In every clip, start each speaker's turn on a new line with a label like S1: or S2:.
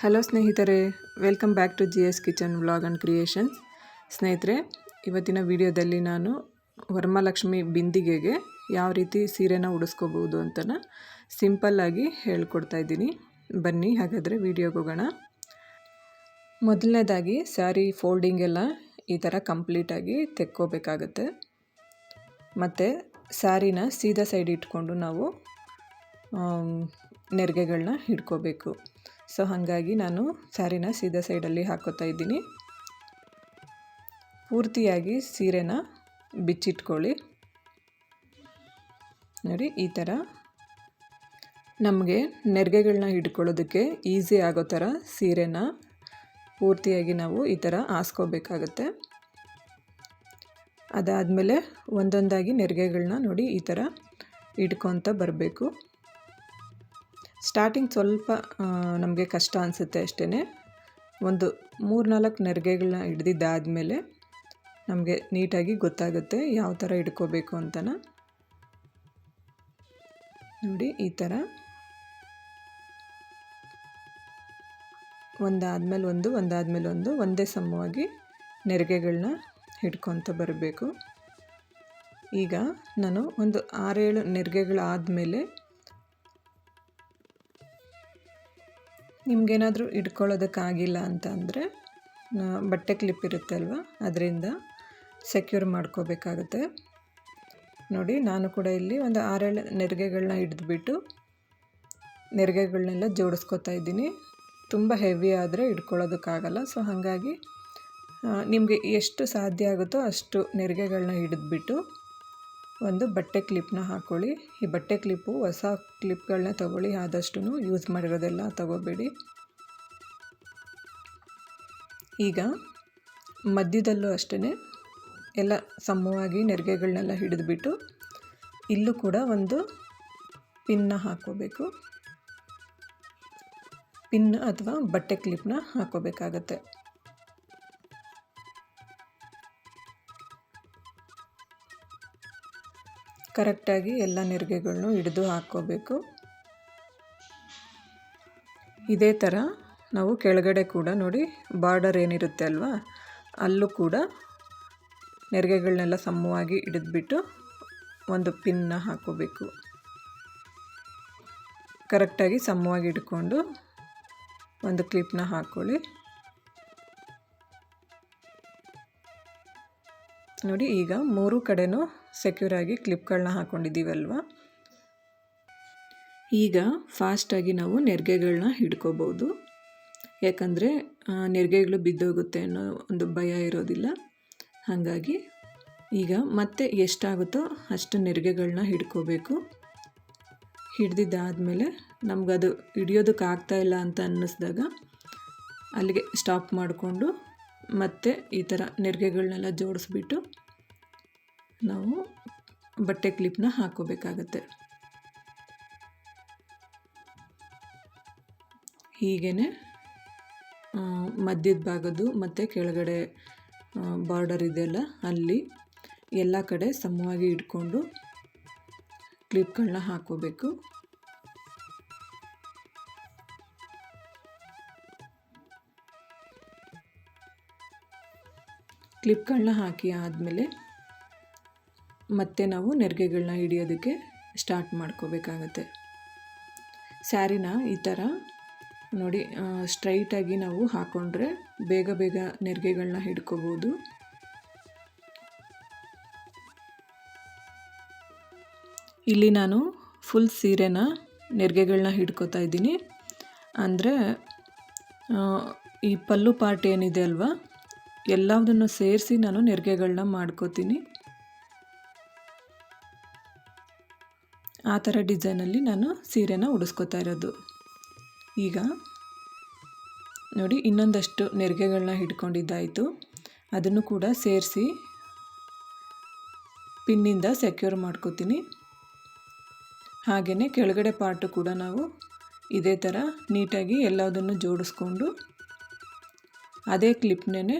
S1: Hello ಸ್ನೇಹಿತರೆ, welcome back to G S kitchen vlog and creations. ಸ್ನೇಹಿತರೆ, ಇವತ್ತಿನ ವಿಡಿಯೋದಲ್ಲಿ ನಾನು ವರಮಹಾಲಕ್ಷ್ಮಿ ಬಿಂದಿಗೆಗೆ ಯಾವ ರೀತಿ ಸೀರೆನ ಉಡಿಸ್ಕೋಬೋದು ಅಂತನ ಸಿಂಪಲ್ಲಾಗಿ ಹೇಳ್ಕೊಡ್ತಾ ಇದ್ದೀನಿ. ಬನ್ನಿ, ಹಾಗಾದರೆ ವಿಡಿಯೋಗೆ ಹೋಗೋಣ. ಮೊದಲನೇದಾಗಿ, ಸ್ಯಾರಿ ಫೋಲ್ಡಿಂಗ್ ಎಲ್ಲ ಈ ಥರ ಕಂಪ್ಲೀಟಾಗಿ ತೆಕ್ಕೋಬೇಕಾಗತ್ತೆ. ಮತ್ತು ಸ್ಯಾರಿನ ಸೀದಾ ಸೈಡ್ ಇಟ್ಕೊಂಡು ನಾವು ನೆರಿಗೆಗಳನ್ನ ಹಿಡ್ಕೋಬೇಕು. ಸೊ ಹಾಗಾಗಿ ನಾನು ಸ್ಯಾರಿನ ಸೀದಾ ಸೈಡಲ್ಲಿ ಹಾಕೋತಾ ಇದ್ದೀನಿ. ಪೂರ್ತಿಯಾಗಿ ಸೀರೆನ ಬಿಚ್ಚಿಟ್ಕೊಳ್ಳಿ. ನೋಡಿ, ಈ ಥರ. ನಮಗೆ ನೆರಿಗೆಗಳನ್ನ ಹಿಡ್ಕೊಳ್ಳೋದಕ್ಕೆ ಈಸಿ ಆಗೋ ಥರ ಸೀರೆನ ಪೂರ್ತಿಯಾಗಿ ನಾವು ಈ ಥರ ಹಾಸ್ಕೋಬೇಕಾಗತ್ತೆ. ಅದಾದಮೇಲೆ ಒಂದೊಂದಾಗಿ ನೆರಿಗೆಗಳನ್ನ ನೋಡಿ ಈ ಥರ ಇಟ್ಕೊತ ಬರಬೇಕು. ಸ್ಟಾರ್ಟಿಂಗ್ ಸ್ವಲ್ಪ ನಮಗೆ ಕಷ್ಟ ಅನಿಸುತ್ತೆ ಅಷ್ಟೇ ಒಂದು ಮೂರು ನಾಲ್ಕು ನೆರಿಗೆಗಳನ್ನ ಹಿಡ್ದಿದ್ದಾದಮೇಲೆ ನಮಗೆ ನೀಟಾಗಿ ಗೊತ್ತಾಗುತ್ತೆ ಯಾವ ಥರ ಹಿಡ್ಕೋಬೇಕು ಅಂತನ. ನೋಡಿ, ಈ ಥರ. ಒಂದಾದ್ಮೇಲೆ ಒಂದು ಒಂದಾದ್ಮೇಲೆ ಒಂದು, ಒಂದೇ ಸಮವಾಗಿ ನೆರಿಗೆಗಳನ್ನ ಹಿಡ್ಕೊತ ಬರಬೇಕು. ಈಗ ನಾನು ಒಂದು ಆರೇಳು ನೆರಿಗೆಗಳಾದಮೇಲೆ ನಿಮಗೇನಾದರೂ ಇಟ್ಕೊಳ್ಳೋದಕ್ಕಾಗಿಲ್ಲ ಅಂತ ಅಂದರೆ ಬಟ್ಟೆ ಕ್ಲಿಪ್ ಇರುತ್ತೆ ಅಲ್ವಾ ಅದರಿಂದ ಸೆಕ್ಯೂರ್ ಮಾಡ್ಕೋಬೇಕಾಗುತ್ತೆ. ನೋಡಿ, ನಾನು ಕೂಡ ಇಲ್ಲಿ ಒಂದು ಆರೇಳು ನೆರಿಗೆಗಳನ್ನ ಹಿಡಿದ್ಬಿಟ್ಟು ನೆರಿಗೆಗಳನ್ನೆಲ್ಲ ಜೋಡಿಸ್ಕೋತಾ ಇದ್ದೀನಿ. ತುಂಬ ಹೆವಿ ಆದರೆ ಇಟ್ಕೊಳ್ಳೋದಕ್ಕಾಗಲ್ಲ. ಸೊ ಹಾಗಾಗಿ ನಿಮಗೆ ಎಷ್ಟು ಸಾಧ್ಯ ಆಗುತ್ತೋ ಅಷ್ಟು ನೆರಿಗೆಗಳನ್ನ ಹಿಡಿದ್ಬಿಟ್ಟು ಒಂದು ಬಟ್ಟೆ ಕ್ಲಿಪ್ನ ಹಾಕ್ಕೊಳ್ಳಿ ಈ ಬಟ್ಟೆ ಕ್ಲಿಪ್ಪು ಹೊಸ ಕ್ಲಿಪ್ಗಳನ್ನ ತಗೊಳ್ಳಿ. ಆದಷ್ಟು ಯೂಸ್ ಮಾಡಿರೋದೆಲ್ಲ ತಗೋಬೇಡಿ. ಈಗ ಮಧ್ಯದಲ್ಲೂ ಅಷ್ಟೇ ಎಲ್ಲ ಸಮವಾಗಿ ನೆರಿಗೆಗಳನ್ನೆಲ್ಲ ಹಿಡಿದುಬಿಟ್ಟು ಇಲ್ಲೂ ಕೂಡ ಒಂದು ಪಿನ್ನ ಹಾಕ್ಕೋಬೇಕು. ಪಿನ್ ಅಥವಾ ಬಟ್ಟೆ ಕ್ಲಿಪ್ನ ಹಾಕೋಬೇಕಾಗತ್ತೆ ಕರೆಕ್ಟಾಗಿ ಎಲ್ಲ ನೆರಿಗೆಗಳನ್ನೂ ಹಿಡಿದು ಹಾಕ್ಕೋಬೇಕು. ಇದೇ ಥರ ನಾವು ಕೆಳಗಡೆ ಕೂಡ ನೋಡಿ, ಬಾರ್ಡರ್ ಏನಿರುತ್ತೆ ಅಲ್ವಾ? ಅಲ್ಲೂ ಕೂಡ ನೆರಿಗೆಗಳನ್ನೆಲ್ಲ ಸಮವಾಗಿ ಹಿಡಿದ್ಬಿಟ್ಟು ಒಂದು ಪಿನ್ನ ಹಾಕೋಬೇಕು ಕರೆಕ್ಟಾಗಿ ಸಮವಾಗಿ ಇಟ್ಕೊಂಡು ಒಂದು ಕ್ಲಿಪ್ನ ಹಾಕ್ಕೊಳ್ಳಿ. ನೋಡಿ, ಈಗ ಮೂರು ಕಡೆನೂ ಸೆಕ್ಯೂರಾಗಿ ಕ್ಲಿಪ್ಗಳನ್ನ ಹಾಕ್ಕೊಂಡಿದ್ದೀವಲ್ವ ಈಗ ಫಾಸ್ಟಾಗಿ ನಾವು ನೆರಿಗೆಗಳನ್ನ ಹಿಡ್ಕೋಬೋದು. ಯಾಕಂದರೆ ನೆರಿಗೆಗಳು ಬಿದ್ದೋಗುತ್ತೆ ಅನ್ನೋ ಒಂದು ಭಯ ಇರೋದಿಲ್ಲ. ಹಾಗಾಗಿ ಈಗ ಮತ್ತೆ ಎಷ್ಟಾಗುತ್ತೋ ಅಷ್ಟು ನೆರಿಗೆಗಳನ್ನ ಹಿಡ್ಕೋಬೇಕು. ಹಿಡ್ದಿದ್ದಾದಮೇಲೆ ನಮಗದು ಹಿಡಿಯೋದಕ್ಕೆ ಇಲ್ಲ ಅಂತ ಅನ್ನಿಸ್ದಾಗ ಅಲ್ಲಿಗೆ ಸ್ಟಾಪ್ ಮಾಡಿಕೊಂಡು ಮತ್ತೆ ಈ ಥರ ನೆರಿಗೆಗಳನ್ನೆಲ್ಲ ಜೋಡಿಸ್ಬಿಟ್ಟು ನಾವು ಬಟ್ಟೆ ಕ್ಲಿಪ್ನ ಹಾಕೋಬೇಕಾಗತ್ತೆ. ಹೀಗೇ ಮಧ್ಯದ ಭಾಗದ್ದು ಮತ್ತು ಕೆಳಗಡೆ ಬಾರ್ಡರ್ ಇದೆಯಲ್ಲ, ಅಲ್ಲಿ ಎಲ್ಲ ಕಡೆ ಸಮವಾಗಿ ಇಟ್ಕೊಂಡು ಕ್ಲಿಪ್ಗಳನ್ನ ಹಾಕೋಬೇಕು. ಕ್ಲಿಪ್ಗಳನ್ನ ಹಾಕಿ ಆದಮೇಲೆ ಮತ್ತೆ ನಾವು ನೆರಿಗೆಗಳನ್ನ ಹಿಡಿಯೋದಕ್ಕೆ ಸ್ಟಾರ್ಟ್ ಮಾಡ್ಕೋಬೇಕಾಗತ್ತೆ. ಸ್ಯಾರಿನ ಈ ಥರ ನೋಡಿ ಸ್ಟ್ರೈಟಾಗಿ ನಾವು ಹಾಕ್ಕೊಂಡ್ರೆ ಬೇಗ ಬೇಗ ನೆರಿಗೆಗಳನ್ನ ಹಿಡ್ಕೋಬೋದು. ಇಲ್ಲಿ ನಾನು ಫುಲ್ ಸೀರೆನ ನೆರಿಗೆಗಳನ್ನ ಹಿಡ್ಕೋತಾ ಇದ್ದೀನಿ. ಅಂದರೆ ಈ ಪಲ್ಲು ಪಾರ್ಟ್ ಏನಿದೆ ಅಲ್ವಾ ಎಲ್ಲದನ್ನು ಸೇರಿಸಿ ನಾನು ನೆರಿಗೆಗಳನ್ನ ಮಾಡ್ಕೋತೀನಿ. ಆ ಥರ ಡಿಸೈನಲ್ಲಿ ನಾನು ಸೀರೆನ ಉಡಿಸ್ಕೋತಾ ಇರೋದು. ಈಗ ನೋಡಿ, ಇನ್ನೊಂದಷ್ಟು ನೆರಿಗೆಗಳನ್ನ ಹಿಡ್ಕೊಂಡಿದ್ದಾಯಿತು. ಅದನ್ನು ಕೂಡ ಸೇರಿಸಿ ಪಿನ್ನಿಂದ ಸೆಕ್ಯೂರ್ ಮಾಡ್ಕೋತೀನಿ. ಹಾಗೆಯೇ ಕೆಳಗಡೆ ಪಾರ್ಟು ಕೂಡ ನಾವು ಇದೇ ಥರ ನೀಟಾಗಿ ಎಲ್ಲದನ್ನು ಜೋಡಿಸ್ಕೊಂಡು ಅದೇ ಕ್ಲಿಪ್ನೇ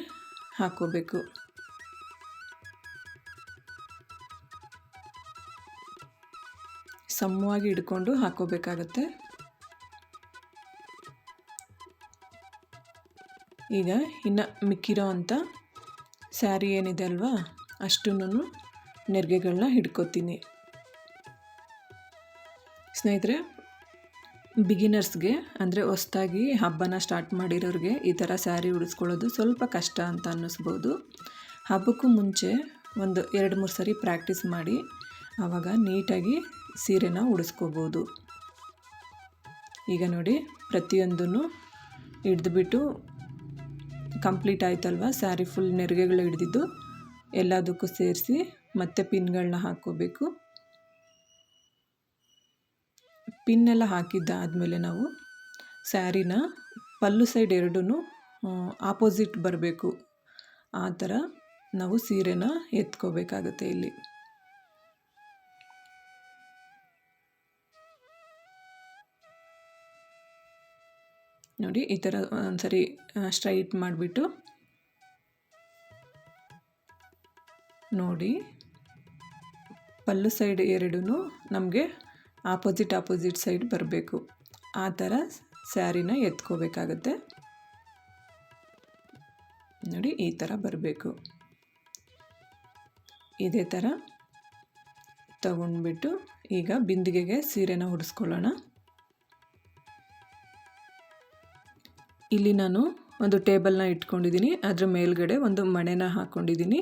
S1: ಹಾಕ್ಕೋಬೇಕು. ಸಮವಾಗಿ ಹಿಡ್ಕೊಂಡು ಹಾಕೋಬೇಕಾಗತ್ತೆ. ಈಗ ಇನ್ನು ಮಿಕ್ಕಿರೋ ಅಂಥ ಸ್ಯಾರಿ ಏನಿದೆ ಅಲ್ವಾ ಅಷ್ಟನ್ನು ನೆರಿಗೆಗಳನ್ನ ಹಿಡ್ಕೊತೀನಿ. ಸ್ನೇಹಿತರೆ, ಬಿಗಿನರ್ಸ್ಗೆ ಅಂದರೆ ಹೊಸ್ದಾಗಿ ಹಬ್ಬನ ಸ್ಟಾರ್ಟ್ ಮಾಡಿರೋರಿಗೆ ಈ ಥರ ಸ್ಯಾರಿ ಉಡಿಸ್ಕೊಳ್ಳೋದು ಸ್ವಲ್ಪ ಕಷ್ಟ ಅಂತ ಅನ್ನಿಸ್ಬೋದು. ಹಬ್ಬಕ್ಕೂ ಮುಂಚೆ ಒಂದು ಎರಡು ಮೂರು ಸರಿ ಪ್ರಾಕ್ಟೀಸ್ ಮಾಡಿ, ಆವಾಗ ನೀಟಾಗಿ ಸೀರೆನ ಉಡಿಸ್ಕೋಬೋದು. ಈಗ ನೋಡಿ, ಪ್ರತಿಯೊಂದನ್ನು ಹಿಡ್ದುಬಿಟ್ಟು ಕಂಪ್ಲೀಟ್ ಆಯ್ತಲ್ವ? ಸ್ಯಾರಿ ಫುಲ್ ನೆರಿಗೆಗಳು ಹಿಡ್ದಿದ್ದು ಎಲ್ಲದಕ್ಕೂ ಸೇರಿಸಿ ಮತ್ತೆ ಪಿನ್ಗಳನ್ನ ಹಾಕ್ಕೋಬೇಕು. ಪಿನ್ನೆಲ್ಲ ಹಾಕಿದ್ದಾದಮೇಲೆ ನಾವು ಸ್ಯಾರಿನ ಪಲ್ಲು ಸೈಡ್ ಎರಡೂ ಆಪೋಸಿಟ್ ಬರಬೇಕು. ಆ ಥರ ನಾವು ಸೀರೆನ ಎತ್ಕೋಬೇಕಾಗುತ್ತೆ ಇಲ್ಲಿ. ನೋಡಿ, ಈ ಥರ ಒಂದ್ಸರಿ ಸ್ಟ್ರೈಟ್ ಮಾಡಿಬಿಟ್ಟು ನೋಡಿ, ಪಲ್ಲು ಸೈಡ್ ಎರಡೂ ನಮಗೆ ಆಪೋಸಿಟ್ ಆಪೋಸಿಟ್ ಸೈಡ್ ಬರಬೇಕು. ಆ ಥರ ಸ್ಯಾರಿನ ಎತ್ಕೋಬೇಕಾಗತ್ತೆ. ನೋಡಿ, ಈ ಥರ ಬರಬೇಕು. ಇದೇ ಥರ ತಗೊಂಡ್ಬಿಟ್ಟು ಈಗ ಬಿಂದಿಗೆಗೆ ಸೀರೆನ ಹೊಡಿಸ್ಕೊಳ್ಳೋಣ ಇಲ್ಲಿ ನಾನು ಒಂದು ಟೇಬಲ್ನ ಇಟ್ಕೊಂಡಿದ್ದೀನಿ. ಅದರ ಮೇಲ್ಗಡೆ ಒಂದು ಮಣೆನ ಹಾಕ್ಕೊಂಡಿದ್ದೀನಿ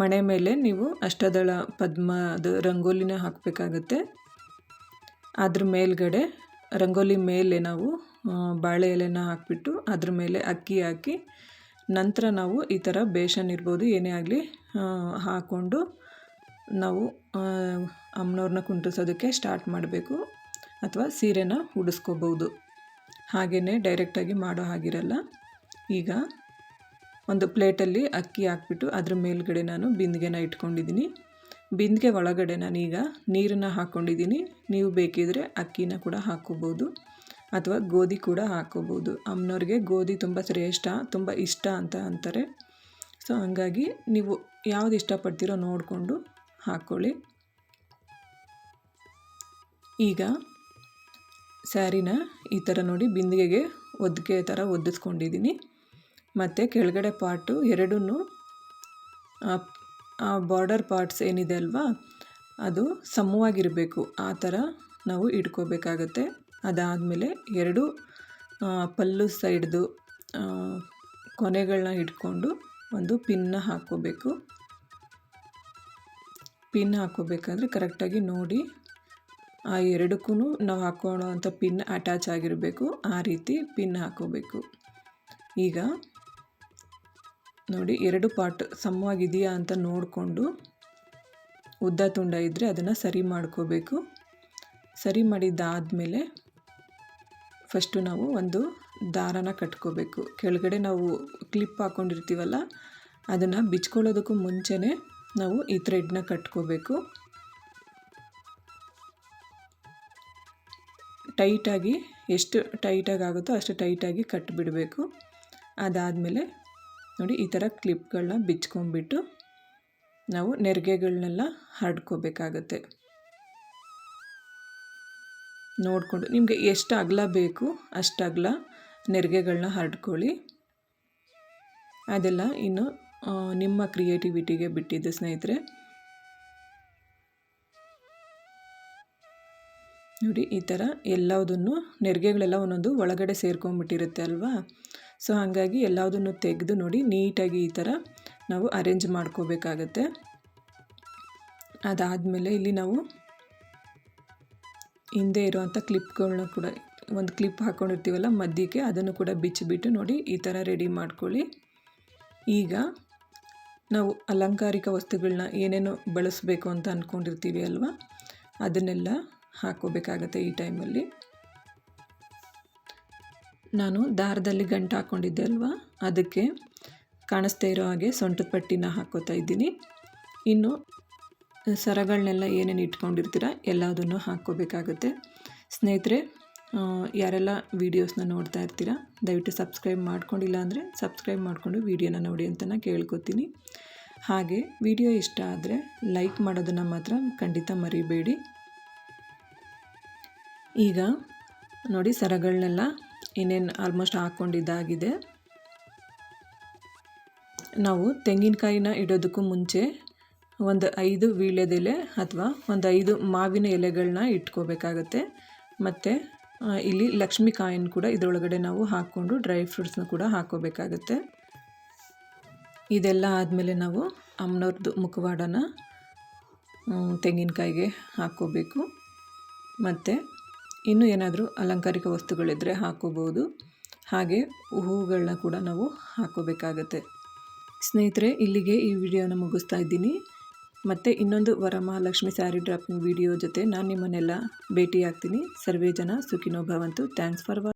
S1: ಮಣೆ ಮೇಲೆ ನೀವು ಅಷ್ಟದಳ ಪದ್ಮದ ರಂಗೋಲಿನ ಹಾಕಬೇಕಾಗತ್ತೆ. ಅದ್ರ ಮೇಲ್ಗಡೆ ರಂಗೋಲಿ ಮೇಲೆ ನಾವು ಬಾಳೆ ಎಲೆನ ಹಾಕಿಬಿಟ್ಟು ಅದ್ರ ಮೇಲೆ ಅಕ್ಕಿ ಹಾಕಿ, ನಂತರ ನಾವು ಈ ಥರ ಬೇಷನ್ ಇರ್ಬೋದು, ಏನೇ ಆಗಲಿ ಹಾಕ್ಕೊಂಡು ನಾವು ಅಮ್ಮನವ್ರನ್ನ ಕುಂಟಿಸೋದಕ್ಕೆ ಸ್ಟಾರ್ಟ್ ಮಾಡಬೇಕು. ಅಥವಾ ಸೀರೆನ ಉಡಿಸ್ಕೋಬೋದು ಹಾಗೆಯೇ ಡೈರೆಕ್ಟಾಗಿ ಮಾಡೋ ಹಾಗಿರಲ್ಲ. ಈಗ ಒಂದು ಪ್ಲೇಟಲ್ಲಿ ಅಕ್ಕಿ ಹಾಕ್ಬಿಟ್ಟು ಅದ್ರ ಮೇಲ್ಗಡೆ ನಾನು ಬಿಂದಿಗೆನ ಇಟ್ಕೊಂಡಿದ್ದೀನಿ. ಬಿಂದಿಗೆ ಒಳಗಡೆ ನಾನೀಗ ನೀರನ್ನು ಹಾಕ್ಕೊಂಡಿದ್ದೀನಿ ನೀವು ಬೇಕಿದ್ರೆ ಅಕ್ಕಿನ ಕೂಡ ಹಾಕ್ಕೋಬೋದು. ಅಥವಾ ಗೋಧಿ ಕೂಡ ಹಾಕ್ಕೋಬೋದು. ಅಮ್ಮನವ್ರಿಗೆ ಗೋಧಿ ತುಂಬ ಶ್ರೇಷ್ಠ, ತುಂಬ ಇಷ್ಟ ಅಂತ ಅಂತಾರೆ. ಸೊ, ಹಂಗಾಗಿ ನೀವು ಯಾವುದು ಇಷ್ಟಪಡ್ತೀರೋ ನೋಡಿಕೊಂಡು ಹಾಕ್ಕೊಳ್ಳಿ. ಈಗ ಸ್ಯಾರಿನ ಈ ಥರ ನೋಡಿ ಬಿಂದಿಗೆಗೆ ಒದ್ದಿಗೆ ಥರ ಒದ್ದಿಸ್ಕೊಂಡಿದ್ದೀನಿ. ಮತ್ತು ಕೆಳಗಡೆ ಪಾರ್ಟು ಎರಡೂ ಆ ಬಾರ್ಡರ್ ಪಾರ್ಟ್ಸ್ ಏನಿದೆ ಅಲ್ವಾ, ಅದು ಸಮವಾಗಿರಬೇಕು. ಆ ಥರ ನಾವು ಇಟ್ಕೋಬೇಕಾಗತ್ತೆ. ಅದಾದಮೇಲೆ ಎರಡು ಪಲ್ಲು ಸೈಡ್ದು ಕೊನೆಗಳನ್ನ ಇಟ್ಕೊಂಡು ಒಂದು ಪಿನ್ನ ಹಾಕ್ಕೋಬೇಕು. ಪಿನ್ ಹಾಕ್ಕೋಬೇಕಾದ್ರೆ ಕರೆಕ್ಟಾಗಿ ನೋಡಿ ಆ ಎರಡಕ್ಕೂ ನಾವು ಹಾಕೊಳ್ಳೋ ಅಂಥ ಪಿನ್ ಅಟ್ಯಾಚ್ ಆಗಿರಬೇಕು. ಆ ರೀತಿ ಪಿನ್ ಹಾಕೋಬೇಕು. ಈಗ ನೋಡಿ ಎರಡು ಪಾರ್ಟ್ ಸಮವಾಗಿದೆಯಾ ಅಂತ ನೋಡಿಕೊಂಡು ಉದ್ದ ತುಂಡ ಇದ್ದರೆ ಅದನ್ನು ಸರಿ ಮಾಡ್ಕೋಬೇಕು. ಸರಿ ಮಾಡಿದ್ದಾದಮೇಲೆ ಫಸ್ಟು ನಾವು ಒಂದು ದಾರನ ಕಟ್ಕೋಬೇಕು. ಕೆಳಗಡೆ ನಾವು ಕ್ಲಿಪ್ ಹಾಕ್ಕೊಂಡಿರ್ತೀವಲ್ಲ ಅದನ್ನು ಬಿಚ್ಕೊಳ್ಳೋದಕ್ಕೂ ಮುಂಚೆನೇ ನಾವು ಈ ಥ್ರೆಡ್ನ ಕಟ್ಕೋಬೇಕು. ಟೈಟಾಗಿ ಎಷ್ಟು ಟೈಟಾಗಿ ಆಗುತ್ತೋ ಅಷ್ಟು ಟೈಟಾಗಿ ಕಟ್ಟಿಬಿಡಬೇಕು ಅದಾದಮೇಲೆ ನೋಡಿ ಈ ಥರ ಕ್ಲಿಪ್ಗಳನ್ನ ಬಿಚ್ಕೊಂಡ್ಬಿಟ್ಟು ನಾವು ನೆರಿಗೆಗಳನ್ನೆಲ್ಲ ಹರಡ್ಕೋಬೇಕಾಗತ್ತೆ. ನೋಡಿಕೊಂಡು ನಿಮಗೆ ಎಷ್ಟು ಅಗಲ ಬೇಕು ಅಷ್ಟು ಅಗಲ ನೆರಿಗೆಗಳನ್ನ ಹರಡ್ಕೊಳ್ಳಿ. ಅದೆಲ್ಲ ಇನ್ನು ನಿಮ್ಮ ಕ್ರಿಯೇಟಿವಿಟಿಗೆ ಬಿಟ್ಟಿದ್ದು ಸ್ನೇಹಿತರೆ. ನೋಡಿ, ಈ ಥರ ಎಲ್ಲದನ್ನು ನೆರಿಗೆಗಳೆಲ್ಲ ಒಂದೊಂದು ಒಳಗಡೆ ಸೇರ್ಕೊಂಡ್ಬಿಟ್ಟಿರುತ್ತೆ ಅಲ್ವಾ? ಸೊ, ಹಾಗಾಗಿ ಎಲ್ಲದನ್ನು ತೆಗೆದು ನೋಡಿ, ನೀಟಾಗಿ ಈ ಥರ ನಾವು ಅರೇಂಜ್ ಮಾಡ್ಕೋಬೇಕಾಗತ್ತೆ. ಅದಾದಮೇಲೆ ಇಲ್ಲಿ ನಾವು ಹಿಂದೆ ಇರುವಂಥ ಕ್ಲಿಪ್ಗಳನ್ನ ಕೂಡ, ಒಂದು ಕ್ಲಿಪ್ ಹಾಕ್ಕೊಂಡಿರ್ತೀವಲ್ಲ ಮಧ್ಯಕ್ಕೆ ಅದನ್ನು ಕೂಡ ಬಿಚ್ಚಿಬಿಟ್ಟು ನೋಡಿ, ಈ ಥರ ರೆಡಿ ಮಾಡ್ಕೊಳ್ಳಿ. ಈಗ ನಾವು ಅಲಂಕಾರಿಕ ವಸ್ತುಗಳನ್ನ ಏನೇನು ಬಳಸಬೇಕು ಅಂತ ಅಂದ್ಕೊಂಡಿರ್ತೀವಿ ಅಲ್ವಾ? ಅದನ್ನೆಲ್ಲ ಹಾಕ್ಕೋಬೇಕಾಗತ್ತೆ ಈ ಟೈಮಲ್ಲಿ. ನಾನು ದಾರದಲ್ಲಿ ಗಂಟು ಹಾಕ್ಕೊಂಡಿದ್ದೆ ಅಲ್ವಾ? ಅದಕ್ಕೆ ಕಾಣಿಸ್ತಾ ಇರೋ ಹಾಗೆ ಸೊಂಟದ ಪಟ್ಟಿನ ಹಾಕ್ಕೋತಾ ಇದ್ದೀನಿ. ಇನ್ನು ಸರಗಳನ್ನೆಲ್ಲ ಏನೇನು ಇಟ್ಕೊಂಡಿರ್ತೀರ ಎಲ್ಲದನ್ನು ಹಾಕ್ಕೋಬೇಕಾಗತ್ತೆ. ಸ್ನೇಹಿತರೆ ಯಾರೆಲ್ಲ ವೀಡಿಯೋಸ್ನ ನೋಡ್ತಾ ಇರ್ತೀರ, ದಯವಿಟ್ಟು ಸಬ್ಸ್ಕ್ರೈಬ್ ಮಾಡ್ಕೊಂಡಿಲ್ಲ ಅಂದರೆ ಸಬ್ಸ್ಕ್ರೈಬ್ ಮಾಡಿಕೊಂಡು ವೀಡಿಯೋನ ನೋಡಿ ಅಂತ ಕೇಳ್ಕೊತೀನಿ. ಹಾಗೆ ವಿಡಿಯೋ ಇಷ್ಟ ಆದರೆ ಲೈಕ್ ಮಾಡೋದನ್ನು ಮಾತ್ರ ಖಂಡಿತ ಮರಿಬೇಡಿ. ಈಗ ನೋಡಿ ಸರಗಳನ್ನೆಲ್ಲ ಇನ್ನೇನು ಆಲ್ಮೋಸ್ಟ್ ಹಾಕ್ಕೊಂಡಿದ್ದಾಗಿದೆ ನಾವು ತೆಂಗಿನಕಾಯಿನ ಇಡೋದಕ್ಕೂ ಮುಂಚೆ ಒಂದು ಐದು ವೀಳ್ಯದೆಲೆ ಅಥವಾ ಒಂದು ಐದು ಮಾವಿನ ಎಲೆಗಳನ್ನ ಇಟ್ಕೋಬೇಕಾಗತ್ತೆ. ಮತ್ತು ಇಲ್ಲಿ ಲಕ್ಷ್ಮಿ ಕಾಯಿನ ಕೂಡ ಇದರೊಳಗಡೆ ನಾವು ಹಾಕ್ಕೊಂಡು ಡ್ರೈ ಫ್ರೂಟ್ಸ್ನ ಕೂಡ ಹಾಕ್ಕೋಬೇಕಾಗತ್ತೆ. ಇದೆಲ್ಲ ಆದಮೇಲೆ ನಾವು ಅಮ್ಮನವ್ರದ್ದು ಮುಖವಾಡನ ತೆಂಗಿನಕಾಯಿಗೆ ಹಾಕ್ಕೋಬೇಕು. ಮತ್ತು ಇನ್ನೂ ಏನಾದರೂ ಅಲಂಕಾರಿಕ ವಸ್ತುಗಳಿದ್ದರೆ ಹಾಕೋಬೋದು. ಹಾಗೆ ಹೂವುಗಳನ್ನ ಕೂಡ ನಾವು ಹಾಕೋಬೇಕಾಗತ್ತೆ. ಸ್ನೇಹಿತರೆ, ಇಲ್ಲಿಗೆ ಈ ವಿಡಿಯೋನ ಮುಗಿಸ್ತಾ ಇದ್ದೀನಿ. ಮತ್ತು ಇನ್ನೊಂದು ವರಮಹಾಲಕ್ಷ್ಮಿ ಸ್ಯಾರಿ ಡ್ರಾಪಿಂಗ್ ವಿಡಿಯೋ ಜೊತೆ ನಾನು ನಿಮ್ಮನ್ನೆಲ್ಲ ಭೇಟಿ ಆಗ್ತೀನಿ ಸರ್ವೇ ಜನ ಸುಖಿನೋ ಭವಂತು ಥ್ಯಾಂಕ್ಸ್ ಫಾರ್